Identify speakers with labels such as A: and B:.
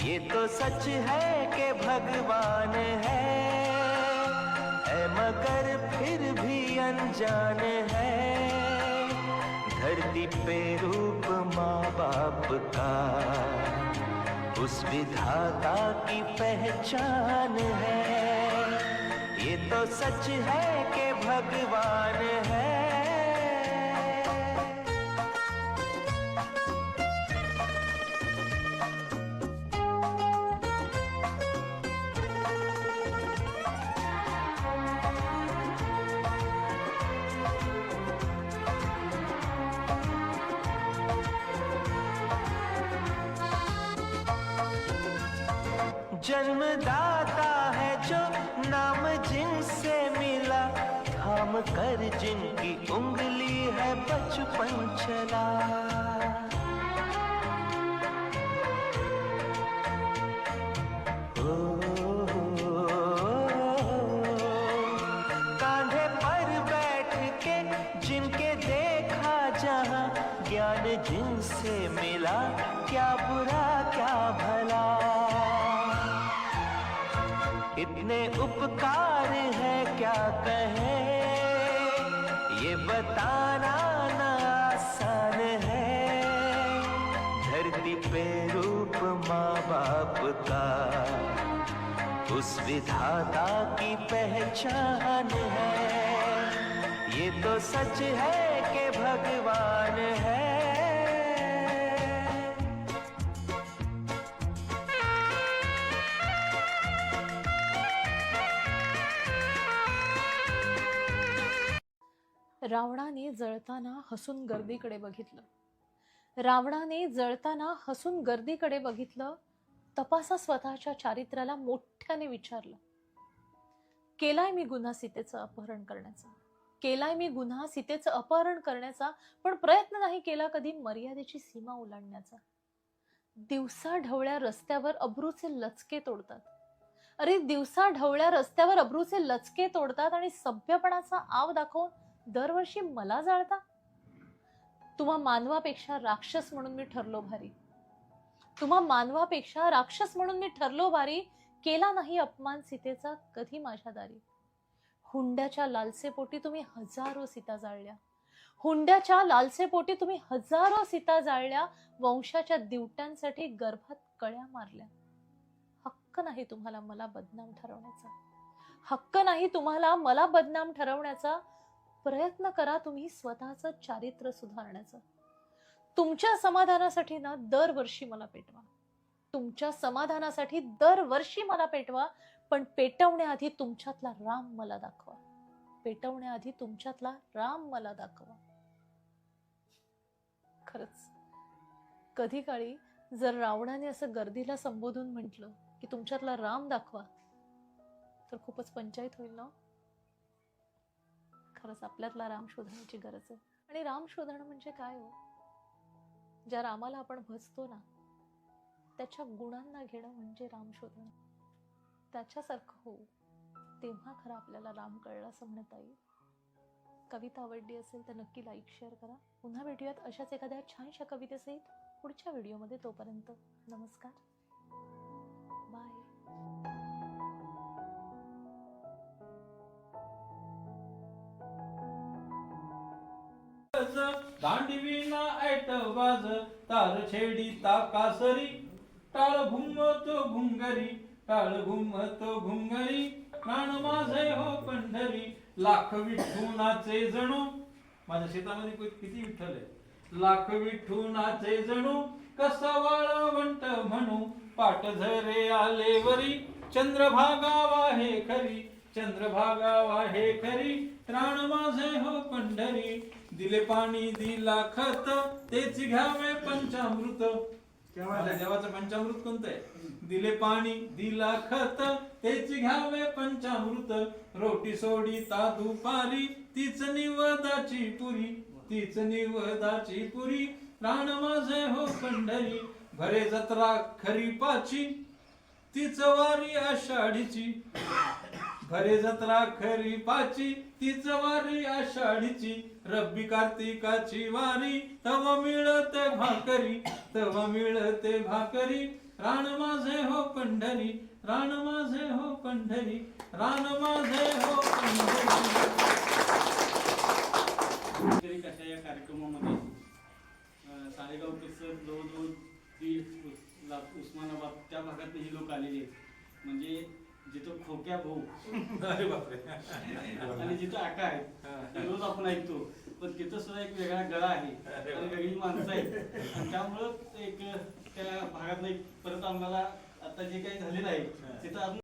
A: ये तो सच है कि भगवान है। है मगर फिर भी अनजान है। धरती पे रूप माँ बाप का, उस विधाता की पहचान है। ये तो सच है कि भगवान है। जन्मदाता है जो नाम जिनसे मिला थाम कर जिनकी उंगली है बचपन चला कांधे पर बैठ के जिनके देखा जहाँ, ज्ञान जिनसे मिला, क्या बुरा इतने उपकार है क्या कहे? ये बताना ना आसान है। धरती पे रूप माँ बाप का उस विधाता की पहचान है। ये तो सच है कि भगवान है।
B: रावणाने जळताना हसून गर्दीकडे बघितलं. रावणाने जळताना हसून गर्दीकडे बघितलं तपासा स्वतःच्या चारित्र्याला मोठ्याने विचारलं. केलाय मी गुन्हा सीतेचं अपहरण करण्याचा? केलाय मी गुन्हा सीतेचं अपहरण करण्याचा पण प्रयत्न नाही केला कधी मर्यादेची सीमा ओलांडण्याचा. दिवसा ढवळ्या रस्त्यावर अब्रूचे लचके तोडतात. अरे दिवसा ढवळ्या रस्त्यावर अब्रूचे लचके तोडतात आणि सभ्यपणाचा आव दाखवून दरवर्षी मला जाळता? तुम्हा मानवापेक्षा राक्षस म्हणून मी ठरलो भारी. तुम्हा मानवापेक्षा राक्षस म्हणून मी ठरलो भारी केला नाही अपमान सीतेचा कधी माझ्या दारी. हुंड्याच्या लालसेपोटी तुम्ही हजारो सीता जाळल्या. हुंड्याच्या लालसेपोटी तुम्ही हजारो सीता जाळल्या वंशाच्या दिवट्यांसाठी गर्भात कळ्या मारल्या. हक्क नाही तुम्हाला मला बदनाम ठरवण्याचा. हक्क नाही तुम्हाला मला बदनाम ठरवण्याचा. प्रयत्न करा तुम्ही स्वतःचं चारित्र्य सुधारण्याचा. तुमच्या समाधानासाठी ना दरवर्षी मला पेटवा. तुमच्या समाधानासाठी दरवर्षी मला पेटवा पण पेटवण्याआधी तुमच्यातला राम मला दाखवा. पेटवण्याआधी तुमच्यातला राम मला दाखवा. खरंच कधी काळी जर रावणाने असं गर्दीला संबोधून म्हटलं की तुमच्यातला राम दाखवा तर खूपच पंचायत होईल ना? खरंच आपल्यातला राम शोधण्याची गरज आहे. आणि राम शोधणं म्हणजे काय हो? ज्या रामाला आपण भजतो ना त्याच्या गुणांना घेणं म्हणजे राम शोधणं. त्याच्यासारखं हो तेव्हा खरं आपल्याला राम कळला असं म्हणता येईल कविता आवडली असेल तर नक्की लाईक शेअर करा. पुन्हा भेटूयात अशाच एखाद्या छानशा कवितेसहित पुढच्या व्हिडिओमध्ये तोपर्यंत नमस्कार.
C: दांडवीना ऐट वाज. तार छेडी ताकासरी टाळ घुमतो घुंगरी. टाळ घुमतो घुंगरी. प्राण माझे हो पंढरी. लाख विठ्ठुनाचे जणू. माझ्या शेतामध्ये किती विठ्ठल आहे लाख विठ्ठुनाचे जणू. कसा वाळवंट म्हणू. पाट झरे आले वरी. चंद्रभागा वाहे खरी. चंद्रभागा वाहे खरी. त्राण माझे हो पंढरी दिले पाणी दिला खत तेच घ्यावे पंचामृत. माझ्या देवाचं पंचामृत कोणतं आहे दिले पाणी दिला खत तेच घ्यावे पंचामृत. रोटी सोडी ता दुपारी तीच निवदाची पुरी तीच निवदाची पुरी. प्राण माझे हो पंढरी भरे जत्रा खरीपाची तीच वारी आषाढीची. भरे जत्रा खरी पाची तीच वारी आषाढीची. रब्बी कार्तिकाची वारी तव मिळते भाकरी तव मिळते भाकरी. रान माझे हो पंढरी रान माझे हो पंढरी रान माझे हो पंढरी.
D: कशा या कार्यक्रमामध्ये सारेगाव साडेगाव जवळजवळ दीड उस्मानाबाद त्या भागात ही लोक आलेले आहेत. म्हणजे जिथं खोक्या भाऊ.
C: अरे बापरे.
D: आणि जिथं आका आहेत ते रोज आपण ऐकतो. पण तिथं सुद्धा एक वेगळा गळा आहे आणि वेगळी माणसं आहेत. आणि त्यामुळं एक त्या भागात एक परत आम्हाला आता जे काही झालेलं आहे तिथं अजून